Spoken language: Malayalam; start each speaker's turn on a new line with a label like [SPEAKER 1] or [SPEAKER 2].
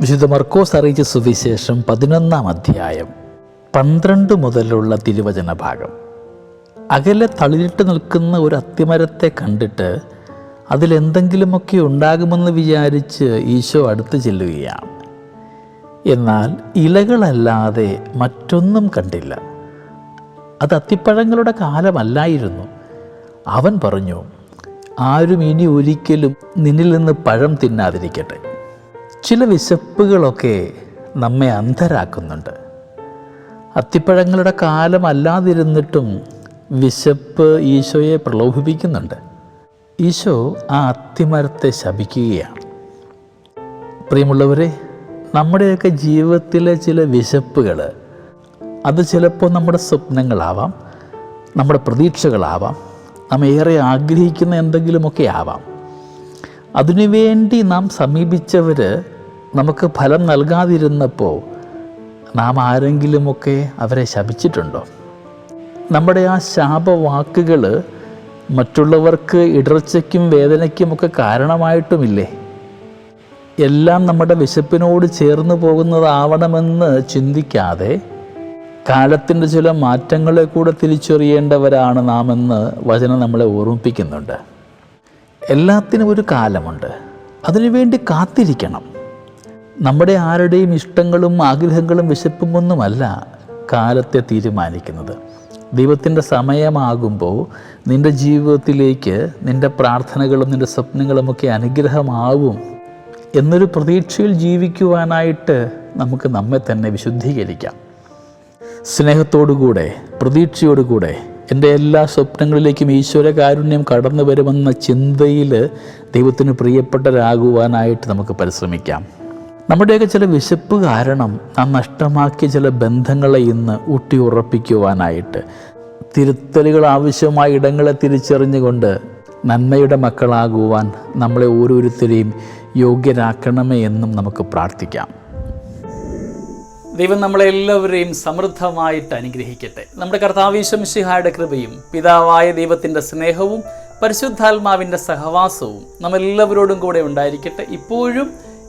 [SPEAKER 1] വിശുദ്ധ മർക്കോസ് അറിയിച്ച സുവിശേഷം പതിനൊന്നാം അധ്യായം പന്ത്രണ്ട് മുതലുള്ള തിരുവചന ഭാഗം. അകലെ തളിരിട്ട് നിൽക്കുന്ന ഒരു അത്തിമരത്തെ കണ്ടിട്ട് അതിലെന്തെങ്കിലുമൊക്കെ ഉണ്ടാകുമെന്ന് വിചാരിച്ച് ഈശോ അടുത്ത് ചെല്ലുകയാണ്. എന്നാൽ ഇലകളല്ലാതെ മറ്റൊന്നും കണ്ടില്ല. അത് അത്തിപ്പഴങ്ങളുടെ കാലമല്ലായിരുന്നു. അവൻ പറഞ്ഞു ആരും ഇനി ഒരിക്കലും നിന്നിൽ നിന്ന് പഴം തിന്നാതിരിക്കട്ടെ. ചില വിശപ്പുകളൊക്കെ നമ്മെ അന്ധരാക്കുന്നുണ്ട്. അത്തിപ്പഴങ്ങളുടെ കാലമല്ലാതിരുന്നിട്ടും വിശപ്പ് ഈശോയെ പ്രലോഭിപ്പിക്കുന്നുണ്ട്. ഈശോ ആ അത്തിമരത്തെ ശപിക്കുകയാണ്. പ്രിയമുള്ളവരെ നമ്മുടെയൊക്കെ ജീവിതത്തിലെ ചില വിശപ്പുകൾ അത് ചിലപ്പോൾ നമ്മുടെ സ്വപ്നങ്ങളാവാം നമ്മുടെ പ്രതീക്ഷകളാവാം നാം ഏറെ ആഗ്രഹിക്കുന്ന എന്തെങ്കിലുമൊക്കെ ആവാം. അതിനുവേണ്ടി നാം സമീപിച്ചവർ നമുക്ക് ഫലം നൽകാതിരുന്നപ്പോൾ നാം ആരെങ്കിലുമൊക്കെ അവരെ ശപിച്ചിട്ടുണ്ടോ? നമ്മുടെ ആ ശാപവാക്കുകൾ മറ്റുള്ളവർക്ക് ഇടർച്ചയ്ക്കും വേദനയ്ക്കുമൊക്കെ കാരണമായിട്ടുമില്ലേ? എല്ലാം നമ്മുടെ വിശപ്പിനോട് ചേർന്ന് പോകുന്നതാവണമെന്ന് ചിന്തിക്കാതെ കാലത്തിന്റെ ചില മാറ്റങ്ങളെ കൂടെ തിരിച്ചറിയേണ്ടവരാണ് നാമെന്ന് വചനം നമ്മളെ ഓർമ്മിപ്പിക്കുന്നുണ്ട്. എല്ലാത്തിനും ഒരു കാലമുണ്ട്. അതിനുവേണ്ടി കാത്തിരിക്കണം. നമ്മുടെ ആരുടെയും ഇഷ്ടങ്ങളും ആഗ്രഹങ്ങളും വിശപ്പും ഒന്നുമല്ല കാലത്തെ തീരുമാനിക്കുന്നത്. ദൈവത്തിന്റെ സമയമാകുമ്പോൾ നിന്റെ ജീവിതത്തിലേക്ക് നിന്റെ പ്രാർത്ഥനകളും നിന്റെ സ്വപ്നങ്ങളുമൊക്കെ അനുഗ്രഹമാവും എന്നൊരു പ്രതീക്ഷയിൽ ജീവിക്കുവാനായിട്ട് നമുക്ക് നമ്മെ തന്നെ വിശുദ്ധീകരിക്കാം. സ്നേഹത്തോടുകൂടെ പ്രതീക്ഷയോടുകൂടെ എന്റെ എല്ലാ സ്വപ്നങ്ങളിലേക്കും ഈശ്വര കാരുണ്യം കടന്നു വരുമെന്ന ചിന്തയിൽ ദൈവത്തിന് പ്രിയപ്പെട്ടവരാകുവാനായിട്ട് നമുക്ക് പരിശ്രമിക്കാം. നമ്മുടെയൊക്കെ ചില വിശപ്പ് കാരണം ആ നഷ്ടമാക്കിയ ചില ബന്ധങ്ങളെ ഇന്ന് ഊട്ടി ഉറപ്പിക്കുവാനായിട്ട് തിരുത്തലുകൾ ആവശ്യമായ ഇടങ്ങളെ തിരിച്ചറിഞ്ഞുകൊണ്ട് നന്മയുടെ മക്കളാകുവാൻ നമ്മളെ ഓരോരുത്തരെയും യോഗ്യരാക്കണമേ എന്നും നമുക്ക് പ്രാർത്ഥിക്കാം. ദൈവം നമ്മളെ എല്ലാവരെയും സമൃദ്ധമായിട്ട് അനുഗ്രഹിക്കട്ടെ. നമ്മുടെ കർത്താവീശംഷിഹായുടെ കൃപയും പിതാവായ ദൈവത്തിന്റെ സ്നേഹവും പരിശുദ്ധാത്മാവിന്റെ സഹവാസവും നമ്മെല്ലാവരോടും കൂടെ ഉണ്ടായിരിക്കട്ടെ. ഇപ്പോഴും